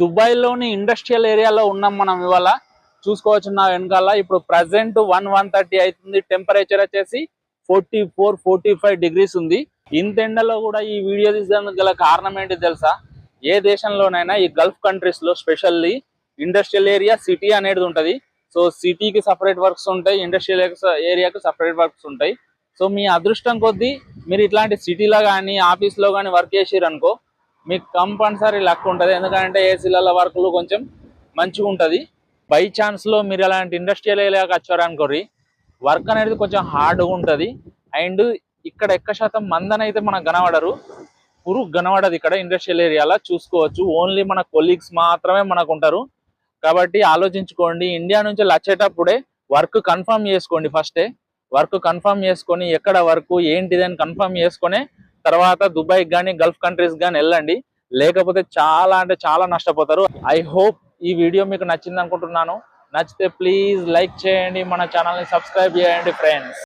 దుబాయ్లోని industrial ఏరియాలో ఉన్నాం మనం ఇవాళ. చూసుకోవచ్చు నా వెనకాల. ఇప్పుడు ప్రజెంట్ వన్ వన్ థర్టీ అవుతుంది. టెంపరేచర్ వచ్చేసి forty four forty five degrees ఉంది. ఇంత ఎండలో కూడా ఈ వీడియో తీసేందుకు గల కారణం ఏంటి తెలుసా? ఏ దేశంలోనైనా ఈ గల్ఫ్ కంట్రీస్లో స్పెషల్లీ ఇండస్ట్రియల్ ఏరియా సిటీ అనేది ఉంటది. సో సిటీకి సపరేట్ వర్క్స్ ఉంటాయి ఇండస్ట్రియల్ ఏరియాకి సపరేట్ వర్క్స్ ఉంటాయి. సో మీ అదృష్టం కొద్దీ మీరు ఇట్లాంటి సిటీలో కానీ ఆఫీస్లో కానీ వర్క్ చేసిర్రు అనుకో మీకు కంపల్సరీ లక్ ఉంటుంది. ఎందుకంటే ఏసీలలో వర్క్లు కొంచెం మంచిగా ఉంటుంది. బై ఛాన్స్లో మీరు అలాంటి ఇండస్ట్రియల్ ఏరియాకి వచ్చారనుకోరి వర్క్ అనేది కొంచెం హార్డ్గా ఉంటుంది. అండ్ ఇక్కడ ఎక్కువ శాతం మందనైతే మనకు కనబడరు. పురుగు కనబడదు ఇక్కడ ఇండస్ట్రియల్ ఏరియాలో. చూసుకోవచ్చు. ఓన్లీ మన కొలీగ్స్ మాత్రమే మనకు ఉంటారు. కాబట్టి ఆలోచించుకోండి. ఇండియా నుంచి వచ్చేటప్పుడే వర్క్ కన్ఫర్మ్ చేసుకోండి ఫస్టే వర్క్ కన్ఫర్మ్ చేసుకొని ఎక్కడ వర్క్ ఏంటిది అని కన్ఫర్మ్ చేసుకొని తర్వాత దుబాయ్ కానీ గల్ఫ్ కంట్రీస్ కానీ వెళ్ళండి. లేకపోతే చాలా అంటే చాలా నష్టపోతారు. ఐ హోప్ ఈ వీడియో మీకు నచ్చింది అనుకుంటున్నాను నచ్చితే ప్లీజ్ లైక్ చేయండి మన ఛానల్ని సబ్స్క్రైబ్ చేయండి ఫ్రెండ్స్